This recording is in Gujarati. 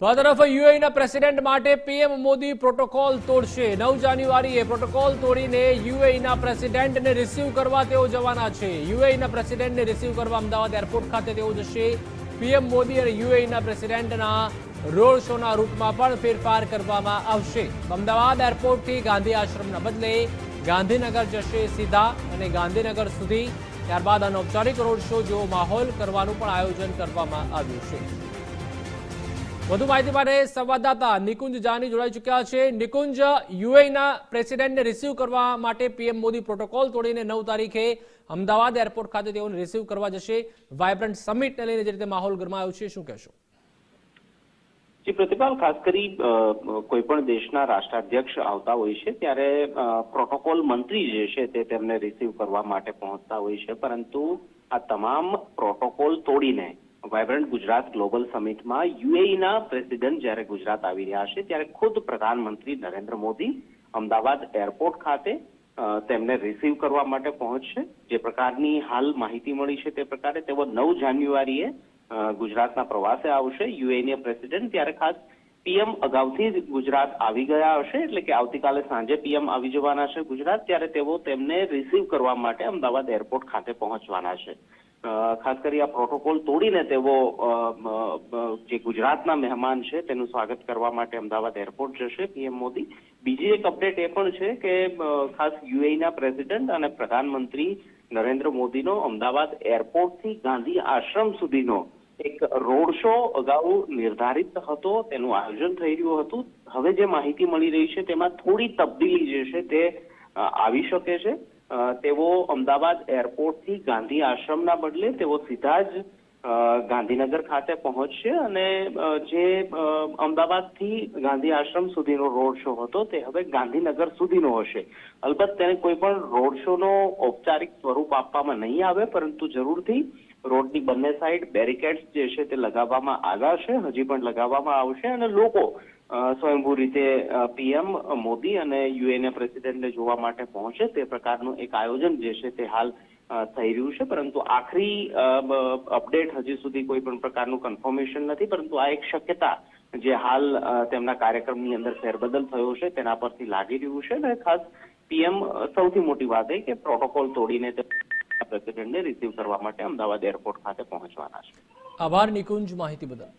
તો આ તરફ યુએઈના પ્રેસિડેન્ટ માટે પીએમ મોદી પ્રોટોકોલ તોડશે. નવ જાન્યુઆરીએ પ્રોટોકોલ તોડીને યુએઈના પ્રેસિડેન્ટને રિસીવ કરવા તેઓ જવાના છે. યુએઈના પ્રેસિડેન્ટને રિસીવ કરવા અમદાવાદ એરપોર્ટ ખાતે તેઓ જશે. પીએમ મોદી અને યુએઈના પ્રેસિડેન્ટના રોડ શોના રૂટમાં પણ ફેરફાર કરવામાં આવશે. અમદાવાદ એરપોર્ટથી ગાંધી આશ્રમના બદલે ગાંધીનગર જશે સીધા અને ગાંધીનગર સુધી. ત્યારબાદ અનૌપચારિક રોડ શો જેવો માહોલ કરવાનું પણ આયોજન કરવામાં આવ્યું છે. વધુ માહિતી માટે સંવાદદાતા નિકુંજ જાની જોડાઈ ચૂક્યા છે. નિકુંજ યુએઈના પ્રેસિડેન્ટને રિસીવ કરવા માટે પીએમ મોદી પ્રોટોકોલ તોડીને નવ તારીખે અમદાવાદ એરપોર્ટ ખાતે તેઓને રિસીવ કરવા જશે. વાયબ્રન્ટ સમિટને લઈને જે રીતે માહોલ ગરમાયો છે, શું કહેશો? જે પ્રતિભાવ ખાસ કરી કોઈ પણ દેશના રાષ્ટ્રાધ્યક્ષ આવતા હોય છે, ત્યારે પ્રોટોકોલ મંત્રી જે છે તે તેમને રિસીવ કરવા માટે પહોંચતા હોય છે, પરંતુ આ તમામ પ્રોટોકોલ તોડીને વાયબ્રન્ટ ગુજરાત ગ્લોબલ સમિટમાં યુએઈના પ્રેસિડેન્ટ જ્યારે ગુજરાત આવી રહ્યા છે, ત્યારે ખુદ પ્રધાનમંત્રી નરેન્દ્ર મોદી અમદાવાદ એરપોર્ટ ખાતે તેમને રિસીવ કરવા માટે પહોંચશે. જે પ્રકારની હાલ માહિતી મળી છે તે પ્રકારે તેઓ નવ જાન્યુઆરીએ ગુજરાતના પ્રવાસે આવશે. યુએઈના પ્રેસિડેન્ટ ત્યારે ખાસ પીએમ અગાઉથી જ ગુજરાત આવી ગયા હશે, એટલે કે આવતીકાલે સાંજે પીએમ આવી જવાના છે ગુજરાત, ત્યારે તેઓ તેમને રિસીવ કરવા માટે અમદાવાદ એરપોર્ટ ખાતે પહોંચવાના છે. ખાસ કરી આ પ્રોટોકોલ તોડીને તેઓ જે ગુજરાતના મહેમાન છે તેનું સ્વાગત કરવા માટે અમદાવાદ એરપોર્ટ જશે, પીએમ મોદી. બીજી એક અપડેટ એ પણ છે કે ખાસ યુએઈના પ્રેસિડેન્ટ અને પ્રધાનમંત્રી નરેન્દ્ર મોદીનો અમદાવાદ એરપોર્ટથી ગાંધી આશ્રમ સુધીનો એક રોડ શો અગાઉ નિર્ધારિત હતો, તેનું આયોજન થઈ રહ્યું હતું. હવે જે માહિતી મળી રહી છે તેમાં થોડી તબદીલી જે છે તે આવી શકે છે. તેઓ અમદાવાદ એરપોર્ટથી ગાંધી આશ્રમના બદલે તેઓ સીધા જ ગાંધીનગર ખાતે પહોંચશે અને જે અમદાવાદથી ગાંધી આશ્રમ સુધીનો રોડ શો હતો તે હવે ગાંધીનગર સુધીનો હશે. અલબત્ત તેને કોઈ પણ રોડ શોનો ઔપચારિક સ્વરૂપ આપવામાં નહીં આવે, પરંતુ જરૂરથી રોડની બંને સાઈડ બેરિકેડ્સ જે છે તે લગાવવામાં આવ્યા છે, હજી પણ લગાવવામાં આવશે અને લોકો સ્વયંભૂ રીતે પીએમ મોદી અને યુએના પ્રેસિડેન્ટને જોવા માટે પહોંચે તે પ્રકારનું એક આયોજન જે છે તે હાલ થઈ રહ્યું છે. પરંતુ આખરી અપડેટ હજી સુધી કોઈ પણ પ્રકારનું કન્ફર્મેશન નથી. પરંતુ આ એક શક્યતા જે હાલ તેમના કાર્યક્રમની અંદર ફેરબદલ થયો છે તેના પરથી લાગી રહ્યું છે. અને ખાસ પીએમ સૌથી મોટી વાત એ કે પ્રોટોકોલ તોડીને પ્રેસિડેન્ટને રિસીવ કરવા માટે અમદાવાદ એરપોર્ટ ખાતે પહોંચવાના છે. આભાર નિકુંજ માહિતી બદલ.